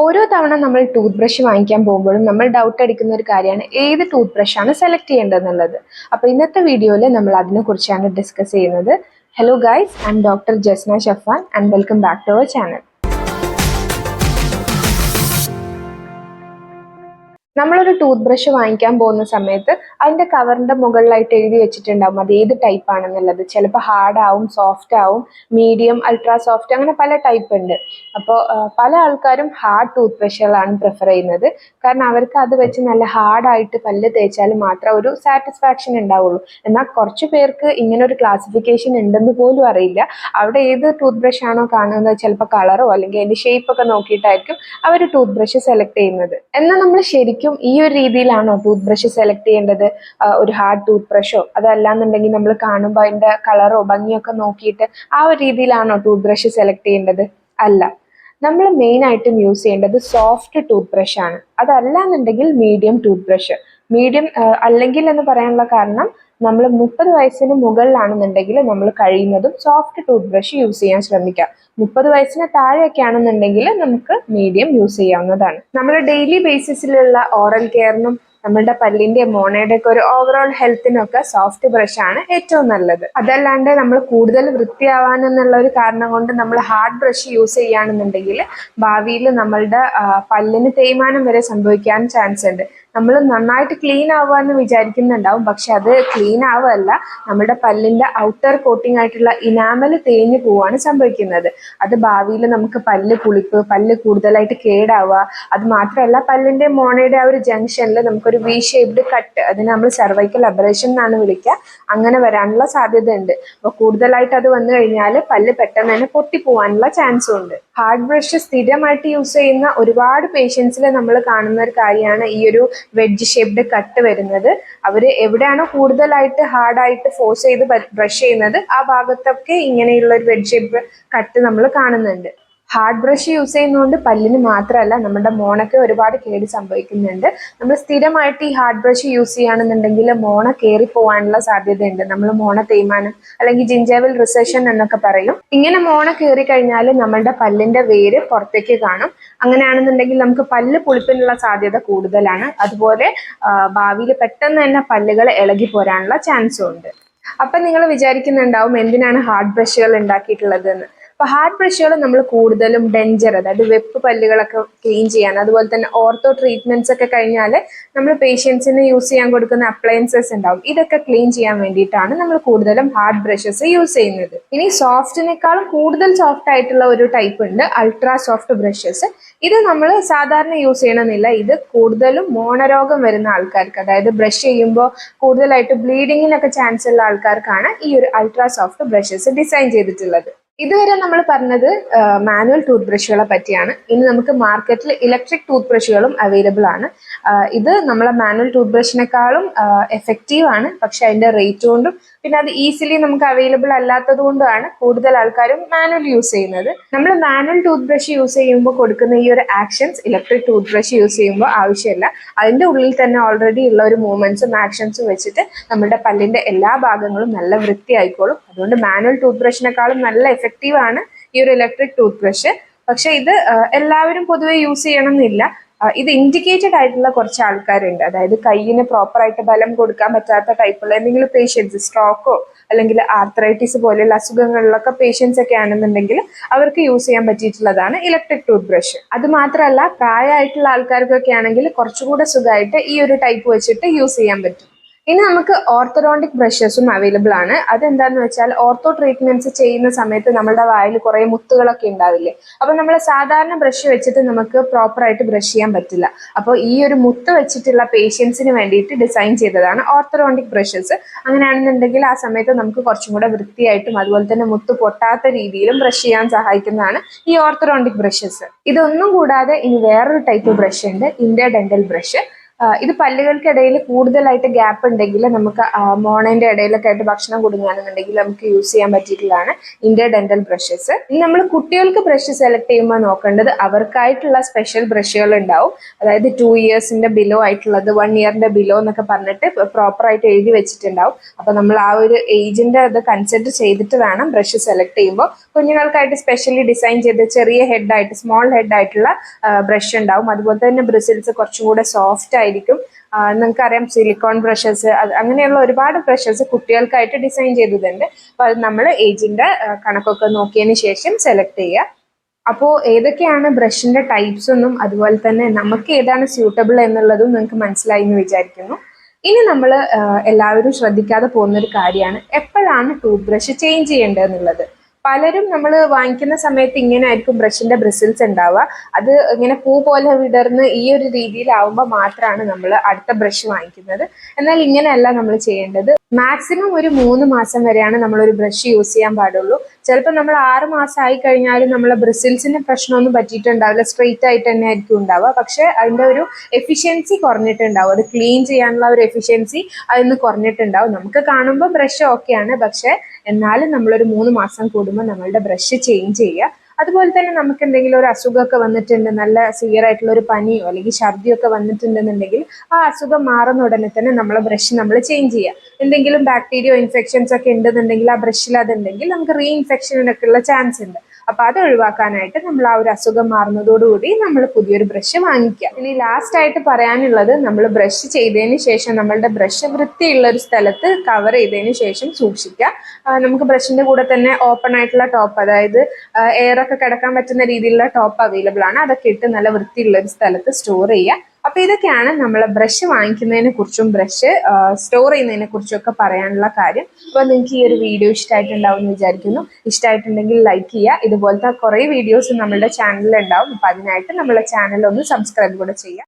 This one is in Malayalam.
ഓരോ തവണ നമ്മൾ ടൂത്ത് ബ്രഷ് വാങ്ങിക്കാൻ പോകുമ്പോഴും നമ്മൾ ഡൗട്ട് അടിക്കുന്ന ഒരു കാര്യമാണ് ഏത് ടൂത്ത് ബ്രഷാണ് സെലക്ട് ചെയ്യേണ്ടതെന്നുള്ളത്. അപ്പോൾ ഇന്നത്തെ വീഡിയോയിൽ നമ്മൾ അതിനെക്കുറിച്ചാണ് ഡിസ്കസ് ചെയ്യുന്നത്. Hello guys I'm doctor Jasna Shafan and welcome back to our channel നമ്മളൊരു ടൂത്ത് ബ്രഷ് വാങ്ങിക്കാൻ പോകുന്ന സമയത്ത് അതിന്റെ കവറിന്റെ മുകളിലായിട്ട് എഴുതി വെച്ചിട്ടുണ്ടാവും അത് ഏത് ടൈപ്പ് ആണെന്നുള്ളത്. ചിലപ്പോൾ ഹാർഡ് ആവും സോഫ്റ്റ് ആവും മീഡിയം അൾട്രാ സോഫ്റ്റ് അങ്ങനെ പല ടൈപ്പ് ഉണ്ട്. അപ്പോൾ പല ആൾക്കാരും ഹാർഡ് ടൂത്ത് ബ്രഷുകളാണ് പ്രിഫർ ചെയ്യുന്നത്. കാരണം അവർക്ക് അത് വെച്ച് നല്ല ഹാർഡായിട്ട് പല്ല് തേച്ചാൽ മാത്രം ഒരു സാറ്റിസ്ഫാക്ഷൻ ഉണ്ടാവുള്ളൂ. എന്നാൽ കുറച്ച് പേർക്ക് ഇങ്ങനെ ഒരു ക്ലാസിഫിക്കേഷൻ ഉണ്ടെന്ന് പോലും അറിയില്ല. അവിടെ ഏത് ടൂത്ത് ബ്രഷ് ആണോ കാണുന്നത് ചിലപ്പോൾ കളറോ അല്ലെങ്കിൽ അതിന്റെ ഷേപ്പ് ഒക്കെ നോക്കിയിട്ടായിരിക്കും അവർ ടൂത്ത് ബ്രഷ് സെലക്ട് ചെയ്യുന്നത്. എന്നാൽ നമ്മൾ ശരിക്കും ഈ ഒരു രീതിയിലാണോ ടൂത്ത് ബ്രഷ് സെലക്ട് ചെയ്യേണ്ടത് ഒരു ഹാർഡ് ടൂത്ത് ബ്രഷോ അതല്ലാന്നുണ്ടെങ്കിൽ നമ്മൾ കാണുമ്പോൾ അതിന്റെ കളറോ ഭംഗിയൊക്കെ നോക്കിയിട്ട് ആ ഒരു രീതിയിലാണോ ടൂത്ത് ബ്രഷ് സെലക്ട് ചെയ്യേണ്ടത്? അല്ല. നമ്മൾ മെയിൻ ആയിട്ടും യൂസ് ചെയ്യേണ്ടത് സോഫ്റ്റ് ടൂത്ത് ബ്രഷ് ആണ്. അതല്ല എന്നുണ്ടെങ്കിൽ മീഡിയം ടൂത്ത് ബ്രഷ് മീഡിയം അല്ലെങ്കിൽ എന്ന് പറയാനുള്ള കാരണം നമ്മൾ മുപ്പത് വയസ്സിന് മുകളിലാണെന്നുണ്ടെങ്കിൽ നമ്മൾ കഴിയുന്നതും സോഫ്റ്റ് ടൂത്ത് ബ്രഷ് യൂസ് ചെയ്യാൻ ശ്രമിക്കാം. മുപ്പത് വയസ്സിന് താഴെയൊക്കെ ആണെന്നുണ്ടെങ്കിൽ നമുക്ക് മീഡിയം യൂസ് ചെയ്യാവുന്നതാണ്. നമ്മൾ ഡെയിലി ബേസിസിലുള്ള ഓറൽ കെയറിനും നമ്മളുടെ പല്ലിന്റെ മോണയുടെ ഒക്കെ ഒരു ഓവറോൾ ഹെൽത്തിനൊക്കെ സോഫ്റ്റ് ബ്രഷ് ആണ് ഏറ്റവും നല്ലത്. അതല്ലാണ്ട് നമ്മൾ കൂടുതൽ വൃത്തിയാവാൻ എന്നുള്ള ഒരു കാരണം കൊണ്ട് നമ്മൾ ഹാർഡ് ബ്രഷ് യൂസ് ചെയ്യുകയാണെന്നുണ്ടെങ്കിൽ ഭാവിയിൽ നമ്മളുടെ പല്ലിന് തേയ്മാനം വരെ സംഭവിക്കാൻ ചാൻസ് ഉണ്ട്. നമ്മൾ നന്നായിട്ട് ക്ലീൻ ആവുക വിചാരിക്കുന്നുണ്ടാവും. പക്ഷെ അത് ക്ലീൻ ആവുകയല്ല നമ്മുടെ പല്ലിന്റെ ഔട്ടർ കോട്ടിംഗ് ആയിട്ടുള്ള ഇനാമൽ തേഞ്ഞു പോവാണ് സംഭവിക്കുന്നത്. അത് ഭാവിയിൽ നമുക്ക് പല്ല് പുളിപ്പ് പല്ല് കൂടുതലായിട്ട് കേടാവുക. അത് മാത്രമല്ല പല്ലിന്റെ മോണയുടെ ആ ഒരു ജംഗ്ഷനിൽ നമുക്കൊരു വി ഷേപ്ഡ് കട്ട് അതിന് നമ്മൾ സെർവൈക്കൽ അബറേഷൻ എന്നാണ് വിളിക്കുക. അങ്ങനെ വരാനുള്ള സാധ്യത ഉണ്ട് അപ്പോൾ കൂടുതലായിട്ട് അത് വന്നു കഴിഞ്ഞാൽ പല്ല് പെട്ടെന്ന് തന്നെ പൊട്ടിപ്പോവാനുള്ള ചാൻസും ഉണ്ട്. ഹാർഡ് ബ്രഷ് സ്ഥിരമായിട്ട് യൂസ് ചെയ്യുന്ന ഒരുപാട് പേഷ്യൻസിൽ നമ്മൾ കാണുന്ന ഒരു കാര്യമാണ് ഈ ഒരു വെഡ്ജ് ഷേപ്ഡ് കട്ട് വരുന്നത്. അവർ എവിടെയാണോ കൂടുതലായിട്ട് ഹാർഡായിട്ട് ഫോഴ്സ് ചെയ്ത് ബ്രഷ് ചെയ്യുന്നത് ആ ഭാഗത്തൊക്കെ ഇങ്ങനെയുള്ള ഒരു വെഡ്ജ് ഷേപ്പ് കട്ട് നമ്മൾ കാണുന്നുണ്ട്. ഹാർഡ് ബ്രഷ് യൂസ് ചെയ്യുന്നതുകൊണ്ട് പല്ലിന് മാത്രമല്ല നമ്മുടെ മോണൊക്കെ ഒരുപാട് കേട് സംഭവിക്കുന്നുണ്ട്. നമ്മൾ സ്ഥിരമായിട്ട് ഈ ഹാർഡ് ബ്രഷ് യൂസ് ചെയ്യുകയാണെന്നുണ്ടെങ്കിൽ മോണ കയറി പോകാനുള്ള സാധ്യതയുണ്ട്. നമ്മൾ മോണ തേയ്മാനം അല്ലെങ്കിൽ ജിഞ്ചേവൽ റിസഷൻ എന്നൊക്കെ പറയും. ഇങ്ങനെ മോണ കയറി കഴിഞ്ഞാൽ നമ്മളുടെ പല്ലിന്റെ വേര് പുറത്തേക്ക് കാണും. അങ്ങനെയാണെന്നുണ്ടെങ്കിൽ നമുക്ക് പല്ല് പുളിപ്പിനുള്ള സാധ്യത കൂടുതലാണ്. അതുപോലെ ഭാവിയിൽ പെട്ടെന്ന് തന്നെ പല്ലുകൾ ഇളകി പോരാനുള്ള ചാൻസും ഉണ്ട്. അപ്പൊ നിങ്ങൾ വിചാരിക്കുന്നുണ്ടാവും എന്തിനാണ് ഹാർഡ് ബ്രഷുകൾ ഉണ്ടാക്കിയിട്ടുള്ളത് എന്ന് അപ്പൊ ഹാർഡ് ബ്രഷുകൾ നമ്മൾ കൂടുതലും ഡെഞ്ചർ അതായത് വെപ്പ് പല്ലുകളൊക്കെ ക്ലീൻ ചെയ്യാൻ. അതുപോലെ തന്നെ ഓർത്തോ ട്രീറ്റ്മെന്റ്സ് ഒക്കെ കഴിഞ്ഞാൽ നമ്മൾ പേഷ്യൻസിന് യൂസ് ചെയ്യാൻ കൊടുക്കുന്ന അപ്ലയൻസസ് ഉണ്ടാവും. ഇതൊക്കെ ക്ലീൻ ചെയ്യാൻ വേണ്ടിയിട്ടാണ് നമ്മൾ കൂടുതലും ഹാർഡ് ബ്രഷസ് യൂസ് ചെയ്യുന്നത്. ഇനി സോഫ്റ്റിനേക്കാളും കൂടുതൽ സോഫ്റ്റ് ആയിട്ടുള്ള ഒരു ടൈപ്പ് ഉണ്ട് അൾട്രാ സോഫ്റ്റ് ബ്രഷസ്. ഇത് നമ്മൾ സാധാരണ യൂസ് ചെയ്യണമെന്നില്ല. ഇത് കൂടുതലും മോണരോഗം വരുന്ന ആൾക്കാർക്ക് അതായത് ബ്രഷ് ചെയ്യുമ്പോൾ കൂടുതലായിട്ട് ബ്ലീഡിങ്ങിനൊക്കെ ചാൻസ് ഉള്ള ആൾക്കാർക്കാണ് ഈ ഒരു അൾട്രാ സോഫ്റ്റ് ബ്രഷസ് ഡിസൈൻ ചെയ്തിട്ടുള്ളത്. ഇതുവരെ നമ്മൾ പറഞ്ഞത് മാനുവൽ ടൂത്ത് ബ്രഷുകളെ പറ്റിയാണ്. ഇനി നമുക്ക് മാർക്കറ്റിൽ ഇലക്ട്രിക് ടൂത്ത് ബ്രഷുകളും അവൈലബിൾ ആണ് ഇത് നമ്മളെ മാനുവൽ ടൂത്ത് ബ്രഷിനേക്കാളും എഫക്റ്റീവ് ആണ്. പക്ഷെ അതിന്റെ റേറ്റ് കൊണ്ടും പിന്നെ അത് ഈസിലി നമുക്ക് അവൈലബിൾ അല്ലാത്തത് കൊണ്ടാണ് കൂടുതൽ ആൾക്കാരും മാനുവൽ യൂസ് ചെയ്യുന്നത്. നമ്മൾ മാനുവൽ ടൂത്ത് ബ്രഷ് യൂസ് ചെയ്യുമ്പോൾ കൊടുക്കുന്ന ഈ ഒരു actions electric tooth brush use ചെയ്യുമ്പോൾ ആവശ്യമില്ല. അതിന്റെ ഉള്ളിൽ തന്നെ ഓൾറെഡി ഉള്ള ഒരു മൂവ്മെന്റ്സും ആക്ഷൻസും വെച്ചിട്ട് നമ്മുടെ പല്ലിന്റെ എല്ലാ ഭാഗങ്ങളും നല്ല വൃത്തിയായിക്കോളും. അതുകൊണ്ട് മാനുവൽ ടൂത്ത് ബ്രഷിനേക്കാളും നല്ല എഫക്റ്റീവ് ആണ് ഈ ഒരു ഇലക്ട്രിക് ടൂത്ത് ബ്രഷ് പക്ഷേ ഇത് എല്ലാവരും പൊതുവെ യൂസ് ചെയ്യണം എന്നില്ല ഇത് ഇൻഡിക്കേറ്റഡ് ആയിട്ടുള്ള കുറച്ച് ആൾക്കാരുണ്ട്. അതായത് കയ്യിന് പ്രോപ്പർ ആയിട്ട് ബലം കൊടുക്കാൻ പറ്റാത്ത ടൈപ്പുള്ള എന്തെങ്കിലും പേഷ്യൻസ് സ്ട്രോക്കോ അല്ലെങ്കിൽ ആർത്രൈറ്റിസ് പോലെയുള്ള അസുഖങ്ങളിലൊക്കെ പേഷ്യൻസ് ഒക്കെ ആണെന്നുണ്ടെങ്കിൽ അവർക്ക് യൂസ് ചെയ്യാൻ പറ്റിയിട്ടുള്ളതാണ് ഇലക്ട്രിക് ടൂത്ത് ബ്രഷ് അത് മാത്രമല്ല പ്രായമായിട്ടുള്ള ആൾക്കാർക്കൊക്കെ ആണെങ്കിൽ കുറച്ചുകൂടെ സുഖമായിട്ട് ഈ ഒരു ടൈപ്പ് വെച്ചിട്ട് യൂസ് ചെയ്യാൻ പറ്റും. ഇനി നമുക്ക് ഓർത്തഡോണ്ടിക് ബ്രഷസും അവൈലബിൾ ആണ്. അതെന്താന്ന് വെച്ചാൽ ഓർത്തോ ട്രീറ്റ്മെന്റ്സ് ചെയ്യുന്ന സമയത്ത് നമ്മുടെ വായിൽ കുറെ മുത്തുകളൊക്കെ ഉണ്ടാവില്ലേ? അപ്പൊ നമ്മൾ സാധാരണ ബ്രഷ് വെച്ചിട്ട് നമുക്ക് പ്രോപ്പർ ആയിട്ട് ബ്രഷ് ചെയ്യാൻ പറ്റില്ല. അപ്പോൾ ഈ ഒരു മുത്ത് വെച്ചിട്ടുള്ള പേഷ്യൻസിന് വേണ്ടിയിട്ട് ഡിസൈൻ ചെയ്തതാണ് ഓർത്തഡോണ്ടിക് ബ്രഷസ് അങ്ങനെയാണെന്നുണ്ടെങ്കിൽ ആ സമയത്ത് നമുക്ക് കുറച്ചും കൂടെ വൃത്തിയായിട്ടും അതുപോലെ തന്നെ മുത്ത് പൊട്ടാത്ത രീതിയിലും ബ്രഷ് ചെയ്യാൻ സഹായിക്കുന്നതാണ് ഈ ഓർത്തഡോണ്ടിക് ബ്രഷസ് ഇതൊന്നും കൂടാതെ ഇനി വേറൊരു ടൈപ്പ് ബ്രഷ് ഉണ്ട്. ഇന്റർ ഡെന്റൽ ബ്രഷ് ഇത് പല്ലുകൾക്കിടയിൽ കൂടുതലായിട്ട് ഗ്യാപ്പ് ഉണ്ടെങ്കിൽ നമുക്ക് മോണന്റെ ഇടയിലൊക്കെ ആയിട്ട് ഭക്ഷണം കൊടുങ്ങാണെന്നുണ്ടെങ്കിൽ നമുക്ക് യൂസ് ചെയ്യാൻ പറ്റിയിട്ടുള്ളതാണ് ഇന്ത്യ ഡെന്റൽ ബ്രഷസ് ഇനി നമ്മൾ കുട്ടികൾക്ക് ബ്രഷ് സെലക്ട് ചെയ്യുമ്പോൾ നോക്കേണ്ടത് അവർക്കായിട്ടുള്ള സ്പെഷ്യൽ ബ്രഷുകൾ ഉണ്ടാവും. അതായത് ടു ഇയേഴ്സിന്റെ ബിലോ ആയിട്ടുള്ളത് വൺ ഇയറിന്റെ ബിലോ എന്നൊക്കെ പറഞ്ഞിട്ട് പ്രോപ്പർ ആയിട്ട് എഴുതി വെച്ചിട്ടുണ്ടാവും. അപ്പൊ നമ്മൾ ആ ഒരു ഏജിന്റെ അത് കൺസിഡർ ചെയ്തിട്ട് വേണം ബ്രഷ് സെലക്ട് ചെയ്യുമ്പോൾ. കുഞ്ഞുങ്ങൾക്കായിട്ട് സ്പെഷ്യലി ഡിസൈൻ ചെയ്ത് ചെറിയ ഹെഡായിട്ട് സ്മോൾ ഹെഡായിട്ടുള്ള ബ്രഷ് ഉണ്ടാവും. അതുപോലെ തന്നെ ബ്രിസിൽസ് കുറച്ചും കൂടെ സോഫ്റ്റ് ആയിരിക്കും. നിങ്ങൾക്കറിയാം സിലിക്കോൺ ബ്രഷസ് അങ്ങനെയുള്ള ഒരുപാട് ബ്രഷസ് കുട്ടികൾക്കായിട്ട് ഡിസൈൻ ചെയ്തതുണ്ട്. അപ്പോൾ അത് നമ്മൾ ഏജിന്റെ കണക്കൊക്കെ നോക്കിയതിന് ശേഷം സെലക്ട് ചെയ്യുക. അപ്പോൾ ഏതൊക്കെയാണ് ബ്രഷിന്റെ ടൈപ്സ് ഒന്നും അതുപോലെ തന്നെ നമുക്ക് ഏതാണ് സ്യൂട്ടബിൾ എന്നുള്ളതും നിങ്ങൾക്ക് മനസ്സിലായി എന്ന് വിചാരിക്കുന്നു. ഇനി നമ്മൾ എല്ലാവരും ശ്രദ്ധിക്കാതെ പോകുന്ന ഒരു കാര്യമാണ് എപ്പോഴാണ് ടൂത്ത് ബ്രഷ് ചേഞ്ച് ചെയ്യേണ്ടത് എന്നുള്ളത്. പലരും നമ്മൾ വാങ്ങിക്കുന്ന സമയത്ത് ഇങ്ങനെ ആയിരിക്കും ബ്രഷിന്റെ ബ്രിസിൽസ് ഉണ്ടാവുക. അത് ഇങ്ങനെ പൂ പോലെ വിടർന്ന് ഈ ഒരു രീതിയിലാവുമ്പോൾ മാത്രമാണ് നമ്മൾ അടുത്ത ബ്രഷ് വാങ്ങിക്കുന്നത്. എന്നാൽ ഇങ്ങനെയല്ല നമ്മൾ ചെയ്യേണ്ടത്. മാക്സിമം ഒരു മൂന്ന് മാസം വരെയാണ് നമ്മൾ ഒരു ബ്രഷ് യൂസ് ചെയ്യാൻ പാടുള്ളൂ. ചിലപ്പോൾ നമ്മൾ ആറ് മാസം ആയി കഴിഞ്ഞാലും നമ്മളെ ബ്രിസിൽസിന് പ്രശ്നമൊന്നും പറ്റിയിട്ടുണ്ടാവില്ല. സ്ട്രെയിറ്റ് ആയിട്ട് തന്നെ ആയിരിക്കും ഉണ്ടാവുക. പക്ഷെ അതിന്റെ ഒരു എഫിഷ്യൻസി കുറഞ്ഞിട്ടുണ്ടാവും. അത് ക്ലീൻ ചെയ്യാനുള്ള ഒരു എഫിഷ്യൻസി അതിന്ന് കുറഞ്ഞിട്ടുണ്ടാവും. നമുക്ക് കാണുമ്പോൾ ബ്രഷ് ഓക്കെയാണ് പക്ഷെ എന്നാലും നമ്മളൊരു മൂന്ന് മാസം കൂടുമ്പോൾ നമ്മളുടെ ബ്രഷ് ചേഞ്ച് ചെയ്യുക. അതുപോലെ തന്നെ നമുക്ക് എന്തെങ്കിലും ഒരു അസുഖമൊക്കെ വന്നിട്ടുണ്ട് നല്ല സിവിയർ ആയിട്ടുള്ള ഒരു പനിയോ അല്ലെങ്കിൽ ഛർദിയൊക്കെ വന്നിട്ടുണ്ടെന്നുണ്ടെങ്കിൽ ആ അസുഖം മാറുന്ന ഉടനെ തന്നെ നമ്മളെ ബ്രഷ് നമ്മൾ ചേഞ്ച് ചെയ്യുക. എന്തെങ്കിലും ബാക്ടീരിയോ ഇൻഫെക്ഷൻസ് ഒക്കെ ഉണ്ടെന്നുണ്ടെങ്കിൽ ആ ബ്രഷിൽ അതുണ്ടെങ്കിൽ നമുക്ക് റീ ഇൻഫെക്ഷനൊക്കെ ഉള്ള ചാൻസ് ഉണ്ട്. അപ്പൊ അത് ഒഴിവാക്കാനായിട്ട് നമ്മൾ ആ ഒരു അസുഖം മാറുന്നതോടുകൂടി നമ്മൾ പുതിയൊരു ബ്രഷ് വാങ്ങിക്കുക. ഇനി ലാസ്റ്റ് ആയിട്ട് പറയാനുള്ളത് നമ്മൾ ബ്രഷ് ചെയ്തതിന് ശേഷം നമ്മളുടെ ബ്രഷ് വൃത്തിയുള്ള ഒരു സ്ഥലത്ത് കവർ ചെയ്തതിന് ശേഷം സൂക്ഷിക്കുക. നമുക്ക് ബ്രഷിന്റെ കൂടെ തന്നെ ഓപ്പൺ ആയിട്ടുള്ള ടോപ്പ് അതായത് എയർ ഒക്കെ കിടക്കാൻ പറ്റുന്ന രീതിയിലുള്ള ടോപ്പ് അവൈലബിൾ ആണ്. അതൊക്കെ ഇട്ട് നല്ല വൃത്തിയുള്ള ഒരു സ്ഥലത്ത് സ്റ്റോർ ചെയ്യുക. അപ്പൊ ഇതൊക്കെയാണ് നമ്മൾ ബ്രഷ് വാങ്ങിക്കുന്നതിനെ കുറിച്ചും ബ്രഷ് സ്റ്റോർ ചെയ്യുന്നതിനെ കുറിച്ചും ഒക്കെ പറയാനുള്ള കാര്യം. അപ്പൊ നിങ്ങൾക്ക് ഈ ഒരു വീഡിയോ ഇഷ്ടമായിട്ടുണ്ടാവും എന്ന് വിചാരിക്കുന്നു. ഇഷ്ടമായിട്ടുണ്ടെങ്കിൽ ലൈക്ക് ചെയ്യുക. ഇതുപോലത്തെ കുറേ വീഡിയോസ് നമ്മുടെ ചാനലിൽ ഉണ്ടാവും. അപ്പൊ അതിനായിട്ട് നമ്മുടെ ചാനൽ ഒന്ന് സബ്സ്ക്രൈബ് കൂടെ ചെയ്യുക.